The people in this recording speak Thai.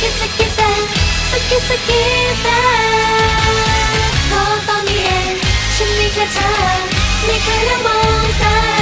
กิตะกตอนนี้เองฉันมีแค่เธอไม่เรื่องมองตา